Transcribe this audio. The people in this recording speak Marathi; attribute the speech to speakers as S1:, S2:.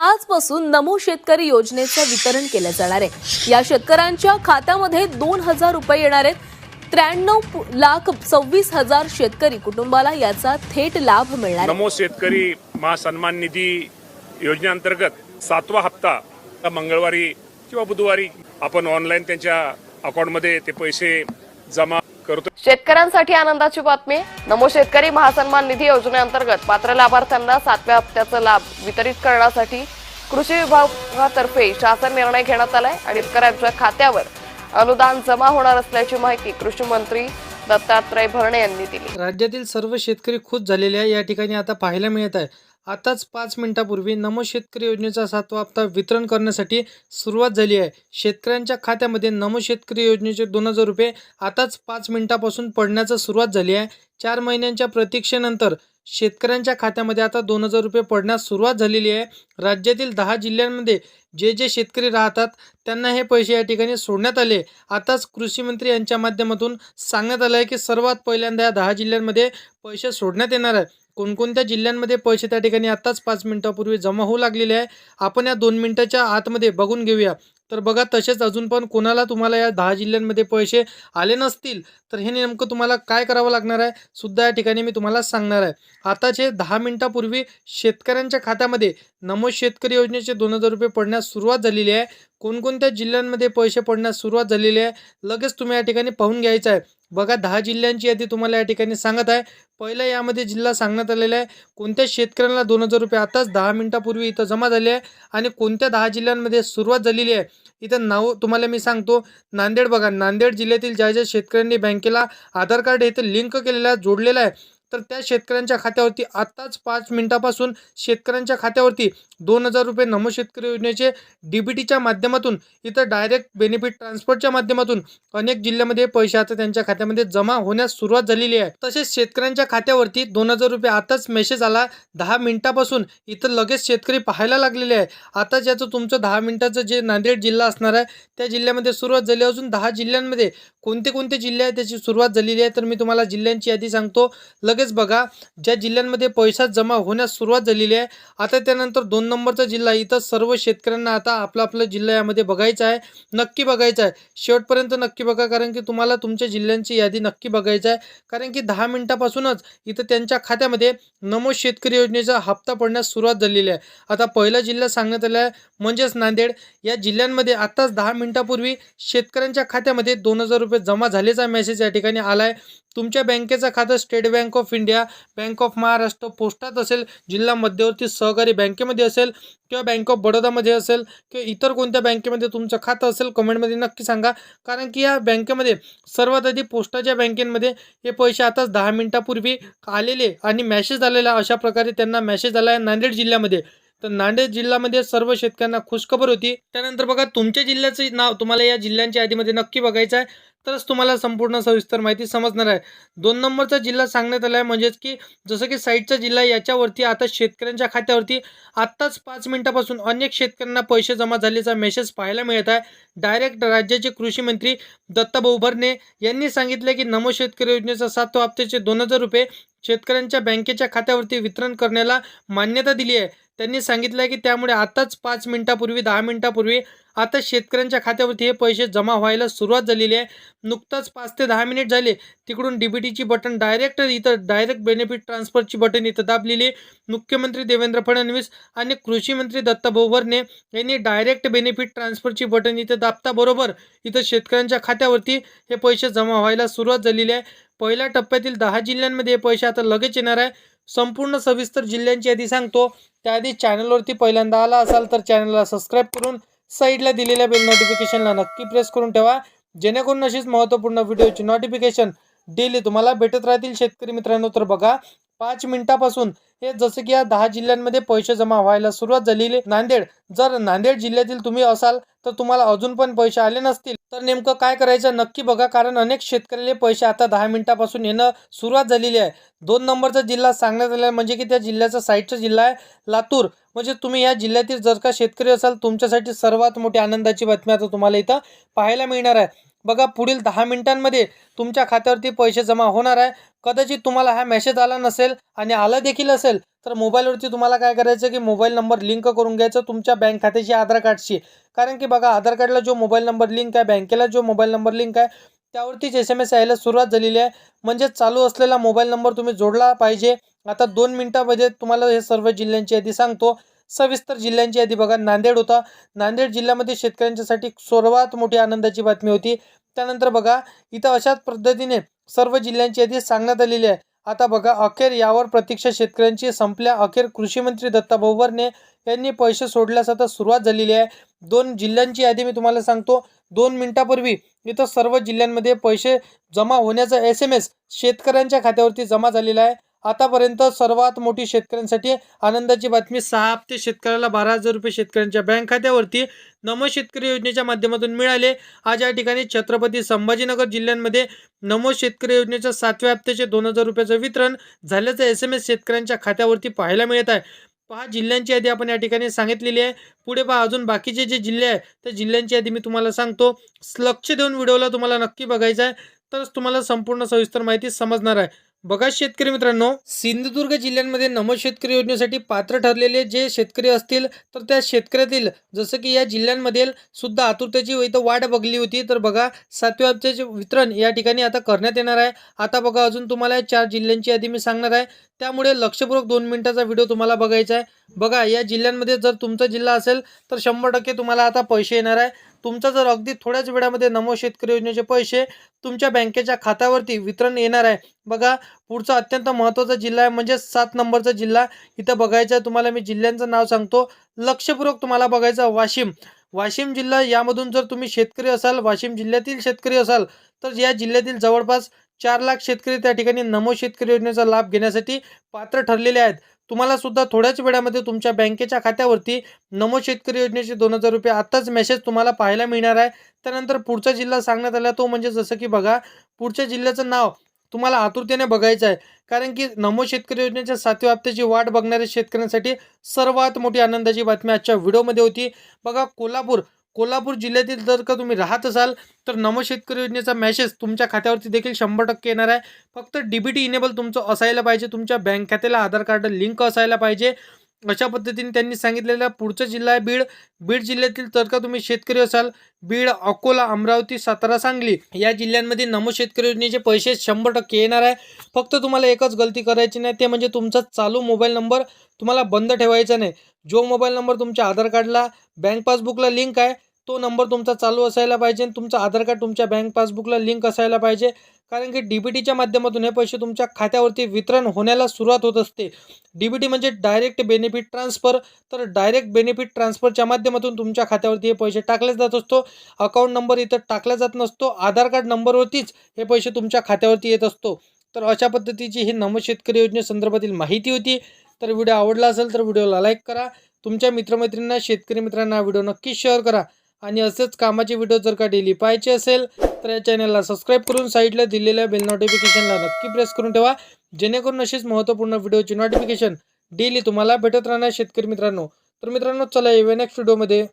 S1: आजपासून नमो शेतकरी योजनेचं वितरण केलं जाणार आहे. या शेतकऱ्यांच्या खात्यामध्ये दोन हजार रुपये येणार आहेत. त्र्याण्णव लाख सव्वीस हजार शेतकरी कुटुंबाला याचा थेट लाभ मिळणार आहे.
S2: नमो शेतकरी महासन्मान निधी योजनेअंतर्गत सातवा हप्ता मंगळवारी किंवा बुधवारी आपण ऑनलाईन त्यांच्या अकाउंटमध्ये ते पैसे जमा करतो
S3: शेतकऱ्यांसाठी आनंदाची बातमी. नमो शेतकरी महासन्मान निधी योजनेअंतर्गत पात्र लाभार्थ्यांना सातव्या हप्त्याचा लाभ वितरित करण्यासाठी कृषी विभागातर्फे शासन निर्णय घेण्यात आलाय आणि शेतकऱ्यांच्या खात्यावर अनुदान जमा होणार असल्याची माहिती कृषी मंत्री दत्तात्रय भरणे यांनी दिली.
S4: राज्यातील सर्व शेतकरी खुश झालेले आहे. या ठिकाणी आता पाहायला मिळत आहे. आताच पाच मिनिटापूर्वी नमो शेतकरी योजनेचा सातवा हप्ता वितरण करण्यासाठी सुरुवात झाली आहे. शेतकऱ्यांच्या खात्यामध्ये नमो शेतकरी योजनेचे दोन हजार रुपये आताच पाच मिनिटापासून पडण्याचा सुरुवात झाली आहे. चार महिन्यांच्या प्रतीक्षेनंतर शेतकऱ्यांच्या खात्यामध्ये आता दोन हजार रुपये पडण्यास सुरुवात झालेली आहे. राज्यातील दहा जिल्ह्यांमध्ये जे जे शेतकरी राहतात त्यांना हे पैसे या ठिकाणी सोडण्यात आले. आताच कृषी मंत्री यांच्या माध्यमातून सांगण्यात आलं आहे की सर्वात पहिल्यांदा या दहा जिल्ह्यांमध्ये पैसे सोडण्यात येणार आहे. कोणकोणत्या जिल्ह्यांमध्ये पैसे त्या ठिकाणी आत्ताच पाच मिनिटापूर्वी जमा होऊ लागलेले आहे? आपण या दोन मिनिटाच्या आतमध्ये बघून घेऊया. तर बघा तसेच अजून पण कोणाला तुम्हाला या दहा जिल्ह्यांमध्ये पैसे आले नसतील तर हे नेमकं तुम्हाला काय करावं लागणार आहे? सुद्धा या ठिकाणी मी तुम्हाला सांगणार आहे. आताचे दहा मिनिटापूर्वी शेतकऱ्यांच्या खात्यामध्ये नमो शेतकरी योजनेचे दोन हजार रुपये पडण्यास सुरुवात झालेली आहे. कोणकोणत्या जिल्ह्यांमध्ये पैसे पडण्यास सुरुवात झालेली आहे? लगेच तुम्ही या ठिकाणी पाहून घ्यायचं आहे. बघा दहा जिल्ह्यांची यादी तुम्हाला या ठिकाणी सांगत आहे. पहिला यामध्ये जिल्हा सांगण्यात आलेला आहे. कोणत्या शेतकऱ्यांना दोन हजार रुपये? आताच दहा मिनिटापूर्वी इथं जमा झाले आहे आणि कोणत्या दहा जिल्ह्यांमध्ये सुरुवात झालेली आहे? इथं नाव तुम्हाला मी सांगतो. नांदेड बघा नांदेड जिल्ह्यातील ज्या ज्या शेतकऱ्यांनी बँकेला आधार कार्ड इथं लिंक केलेलं आहे जोडलेलं आहे. तर त्या शेतकऱ्यांच्या खात्यावरती आत्ताच पाच मिनिटापासून शेतकऱ्यांच्या खात्यावरती दोन हजार रुपये नमो शेतकरी योजनेचे डी बी टीच्या माध्यमातून इथं डायरेक्ट बेनिफिट ट्रान्सफरच्या माध्यमातून अनेक जिल्ह्यामध्ये पैसे आता त्यांच्या खात्यामध्ये जमा होण्यास सुरुवात झालेली आहे. तसेच शेतकऱ्यांच्या खात्यावरती दोन हजार रुपये आताच मेसेज आला. दहा मिनिटापासून इथं लगेच शेतकरी पाहायला लागलेले आहे आता ज्याचं तुमचं दहा मिनिटाचं जे नांदेड जिल्हा असणार आहे त्या जिल्ह्यामध्ये सुरुवात झाली अजून दहा जिल्ह्यांमध्ये कोणते कोणते जिल्हे आहे त्याची सुरुवात झालेली आहे. तर मी तुम्हाला जिल्ह्यांची यादी सांगतो. लगेच बघा ज्या जिल्ह्यांमध्ये पैसा जमा होण्यास सुरुवात झालेली आहे आता त्यानंतर दोन नंबरचा जिल्हा इथं सर्व शेतकऱ्यांना आता आपला आपला जिल्हा यामध्ये बघायचा आहे नक्की बघायचा आहे. शेवटपर्यंत नक्की बघा कारण की तुम्हाला तुमच्या जिल्ह्यांची यादी नक्की बघायची आहे. कारण की दहा मिनिटापासूनच इथं त्यांच्या खात्यामध्ये नमो शेतकरी योजनेचा हप्ता पडण्यास सुरुवात झालेली आहे. आता पहिला जिल्हा सांगण्यात आला आहे म्हणजेच नांदेड. या जिल्ह्यांमध्ये आत्ताच दहा मिनिटापूर्वी शेतकऱ्यांच्या खात्यामध्ये दोन हजार रुपये जमा झाल्याचा मेसेज या ठिकाणी आला आहे तुमच्या बँकेचं खातं State Bank of India Bank of Maharashtra पोस्टात असेल जिल्हा मध्यवर्ती सहकारी बँकेमध्ये असेल किंवा बँक ऑफ बडोदामध्ये असेल किंवा इतर कोणत्या बँकेमध्ये तुमचं खातं असेल कमेंटमध्ये नक्की सांगा. कारण की या बँकेमध्ये सर्वात आधी पोस्टाच्या बँकेमध्ये हे पैसे आताच दहा मिनिटापूर्वी आलेले आणि मॅसेज आलेला अशा प्रकारे त्यांना मॅसेज आला आहे नांदेड जिल्ह्यामध्ये. तर नांदेड जिल्ह्यामध्ये सर्व शेतकऱ्यांना खुशखबर होती. त्यानंतर बघा तुमच्या जिल्ह्याचं नाव तुम्हाला या जिल्ह्यांच्या यादीमध्ये नक्की बघायचं आहे. तरच तुम्हाला संपूर्ण सविस्तर माहिती समजणार आहे. दोन नंबरचा जिल्हा सांगण्यात आला आहे म्हणजेच की जसं की साईडचा जिल्हा याच्यावरती आता शेतकऱ्यांच्या खात्यावरती आत्ताच पाच मिनिटापासून अनेक शेतकऱ्यांना पैसे जमा झाल्याचा मेसेज पाहायला मिळत आहे. डायरेक्ट राज्याचे कृषी मंत्री दत्ताभाऊ भरणे यांनी सांगितले की नमो शेतकरी योजनेचा सातवा हप्त्याचे दोन हजार रुपये शेतकऱ्यांच्या बँकेच्या खात्यावरती वितरण करण्याला मान्यता दिली आहे. त्यांनी सांगितलं आहे की त्यामुळे आताच पाच मिनिटापूर्वी दहा मिनिटापूर्वी आता शेतकऱ्यांच्या खात्यावरती हे पैसे जमा व्हायला सुरुवात झालेली आहे. नुकताच पाच ते दहा मिनिट झाले. तिकडून डी बी टीची बटन डायरेक्ट इथं डायरेक्ट बेनिफिट ट्रान्सफरची बटन इथं दाबलेली. मुख्यमंत्री देवेंद्र फडणवीस आणि कृषी मंत्री दत्ताभाऊ यांनी डायरेक्ट बेनिफिट ट्रान्सफरची बटन इथं दाबता बरोबर. इथं शेतकऱ्यांच्या खात्यावरती हे पैसे जमा व्हायला सुरुवात झालेली आहे. पहिल्या टप्प्यातील दहा जिल्ह्यांमध्ये हे पैसे आता लगेच येणार आहे. संपूर्ण सविस्तर जिल्ह्यांची यादी सांगतो. त्याआधी चॅनलवरती पहिल्यांदा आला असाल तर चॅनलला सबस्क्राईब करून साईडला दिलेल्या बेल नोटिफिकेशनला नक्की प्रेस करून ठेवा. जेणेकरून अशीच महत्त्वपूर्ण व्हिडिओची नोटिफिकेशन डेली तुम्हाला भेटत राहतील. शेतकरी मित्रांनो तर बघा पाच मिनिटापासून. हे जसं की या दहा जिल्ह्यांमध्ये पैसे जमा व्हायला सुरुवात झालेली नांदेड जर नांदेड जिल्ह्यातील तुम्ही असाल तर तुम्हाला अजून पण पैसे आले नसतील. तर नेमकं काय करायचं नक्की बघा कारण अनेक शेतकऱ्याला पैसे आता दहा मिनिटापासून येणं सुरुवात झालेली आहे. दोन नंबरचा जिल्हा सांगण्यात आला आहे म्हणजे की त्या जिल्ह्याचा साईडचा जिल्हा आहे लातूर. म्हणजे तुम्ही या जिल्ह्यातील जर का शेतकरी असाल तुमच्यासाठी सर्वात मोठी आनंदाची बातमी आता तुम्हाला इथं पाहायला मिळणार आहे. बघा पुढील दहा मिनिटांमध्ये तुमच्या खात्यावरती पैसे जमा होणार आहे. कदाचित तुम्हाला हा मेसेज आला नसेल आणि आला देखील असेल तर मोबाईलवरती तुम्हाला काय करायचं की मोबाईल नंबर लिंक करून घ्यायचं तुमच्या बँक खात्याशी आधार कार्डशी कारण की बघा आधार कार्डला जो मोबाईल नंबर लिंक आहे बँकेला जो मोबाईल नंबर लिंक आहे त्यावरतीच एस एम एस यायला सुरुवात झालेली आहे. म्हणजे चालू असलेला मोबाईल नंबर तुम्ही जोडला पाहिजे. आता दोन मिनिटामध्ये तुम्हाला हे सर्व जिल्ह्यांची यादी सांगतो. सविस्तर जिल्ह्यांची यादी बघा. नांदेड होता. नांदेड जिल्ह्यामध्ये शेतकऱ्यांच्यासाठी सर्वात मोठी आनंदाची बातमी होती. त्यानंतर बघा इथं अशाच पद्धतीने सर्व जिल्ह्यांची यादी सांगण्यात आलेली आहे. आता बघा अखेर यावर प्रतीक्षा शेतकऱ्यांची संपल्या अखेर कृषीमंत्री दत्ता दत्ताभाऊ यांनी पैसे सोडल्यास आता सुरुवात झालेली आहे. दोन जिल्ह्यांची यादी मी तुम्हाला सांगतो. दोन मिनिटापूर्वी इथं सर्व जिल्ह्यांमध्ये पैसे जमा होण्याचा एस एम एस शेतकऱ्यांच्या खात्यावरती जमा झालेला आहे. आतापर्यंत सर्वात मोठी शेतकऱ्यांसाठी आनंदाची बातमी सहा हप्ते शेतकऱ्याला बारा हजार रुपये शेतकऱ्यांच्या बँक खात्यावरती नमो शेतकरी योजनेच्या माध्यमातून मिळाले. आज या ठिकाणी छत्रपती संभाजीनगर जिल्ह्यांमध्ये नमो शेतकरी योजनेच्या सातव्या हप्त्याचे दोन हजार रुपयाचं वितरण झाल्याचं एस एम एस शेतकऱ्यांच्या खात्यावरती पाहायला मिळत आहे. पहा जिल्ह्यांची यादी आपण या ठिकाणी सांगितलेली आहे. पुढे पहा अजून बाकीचे जे जिल्हे आहे त्या जिल्ह्यांची यादी मी तुम्हाला सांगतो. लक्ष देऊन व्हिडिओला तुम्हाला नक्की बघायचं आहे. तरच तुम्हाला संपूर्ण सविस्तर माहिती समजणार आहे. बघा शेतकरी मित्रांनो सिंधुदुर्ग जिल्ह्यांमध्ये नम शेतकरी योजनेसाठी पात्र ठरलेले जे शेतकरी असतील तर त्या शेतकऱ्यातील जसं की या जिल्ह्यांमधील सुद्धा आतुरतेची इथं वाट बघली होती तर बघा सातव्या हप्त्याचे वितरण या ठिकाणी आता करण्यात येणार आहे. आता बघा अजून तुम्हाला या चार जिल्ह्यांची यादी मी सांगणार आहे. त्यामुळे लक्षपूर्वक दोन मिनिटाचा व्हिडिओ तुम्हाला बघायचा आहे. बघा या जिल्ह्यांमध्ये जर तुमचा जिल्हा असेल तर शंभर टक्के तुम्हाला आता पैसे येणार आहे. तुमचा जर अगदी थोड्याच वेळामध्ये नमो शेतकरी योजनेचे पैसे तुमच्या बँकेच्या खात्यावरती वितरण येणार आहे. बघा पुढचा अत्यंत महत्त्वाचा जिल्हा आहे म्हणजे सात नंबरचा जिल्हा. इथं बघायचं आहे तुम्हाला मी जिल्ह्यांचं नाव सांगतो. लक्षपूर्वक तुम्हाला बघायचं वाशिम. वाशिम जिल्हा यामधून जर तुम्ही शेतकरी असाल वाशिम जिल्ह्यातील शेतकरी असाल तर या जिल्ह्यातील जवळपास चार लाख शेतकरी त्या ठिकाणी नमो शेतकरी योजनेचा लाभ घेण्यासाठी पात्र ठरलेले आहेत. तुम्हाला सुद्धा थोड्याच वेळामध्ये तुमच्या बँकेच्या खात्यावरती नमो शेतकरी योजनेचे दोन हजार रुपये आत्ताच मेसेज तुम्हाला पाहायला मिळणार आहे. त्यानंतर पुढचा जिल्हा सांगण्यात आला तो म्हणजे जसं की बघा पुढच्या जिल्ह्याचं नाव तुम्हाला आतुरतेने बघायचं आहे. कारण की नमो शेतकरी योजनेच्या सातव्या हप्त्याची वाट बघणाऱ्या शेतकऱ्यांसाठी सर्वात मोठी आनंदाची बातमी आजच्या व्हिडिओमध्ये होती. बघा कोल्हापूर कोल्हापूर जिल्ह्यातील जर का तुम्ही राहत असाल तर नम शेतकरी योजनेचा मेसेज तुमच्या खात्यावरती देखील शंभर टक्के येणार आहे. फक्त डीबीटी इनेबल तुमचं असायला पाहिजे तुमच्या बँक खात्याला आधार कार्ड लिंक असायला पाहिजे. अशा पद्धतीने त्यांनी सांगितलेलं पुढचा जिल्हा आहे बीड. बीड जिल्ह्यातील जर का तुम्ही शेतकरी असाल बीड अकोला अमरावती सातारा सांगली या जिल्ह्यांमध्ये नमो शेतकरी योजनेचे पैसे शंभर टक्के येणार आहे. फक्त तुम्हाला एकच गलती करायची नाही ते म्हणजे तुमचा चालू मोबाईल नंबर तुम्हाला बंद ठेवायचा नाही. जो मोबाईल नंबर तुमच्या आधार कार्डला बँक पासबुकला लिंक आहे तो नंबर तुमचा चालू असायला पाहिजे तुमचं आधार कार्ड तुमच्या बँक पासबुकला लिंक असायला पाहिजे. कारण की डी बी टीच्या माध्यमातून हे पैसे तुमच्या खात्यावरती वितरण होण्याला सुरुवात होत असते. डी बी टी म्हणजे डायरेक्ट बेनिफिट ट्रान्सफर तर डायरेक्ट बेनिफिट ट्रान्सफरच्या माध्यमातून तुमच्या खात्यावरती हे पैसे टाकले जात असतो. अकाउंट नंबर इथं टाकला जात नसतो. आधार कार्ड नंबरवरतीच हे पैसे तुमच्या खात्यावरती येत असतो. तर अशा पद्धतीची ही नम शेतकरी योजनेसंदर्भातील माहिती होती. तर व्हिडिओ आवडला असेल तर व्हिडिओला लाईक करा. तुमच्या मित्रमैत्रिणींना शेतकरी मित्रांना व्हिडिओ नक्की शेअर करा. आणि असेच कामाचे व्हिडिओ जर का डेली पाहायचे असेल तर या चॅनलला सबस्क्राईब करून साईडला दिलेल्या बेल नोटिफिकेशनला नक्की प्रेस करून ठेवा. जेणेकरून अशीच महत्त्वपूर्ण व्हिडिओची नोटिफिकेशन डेली तुम्हाला भेटत राहणार शेतकरी मित्रांनो. तर मित्रांनो चला येऊया नेक्स्ट व्हिडिओमध्ये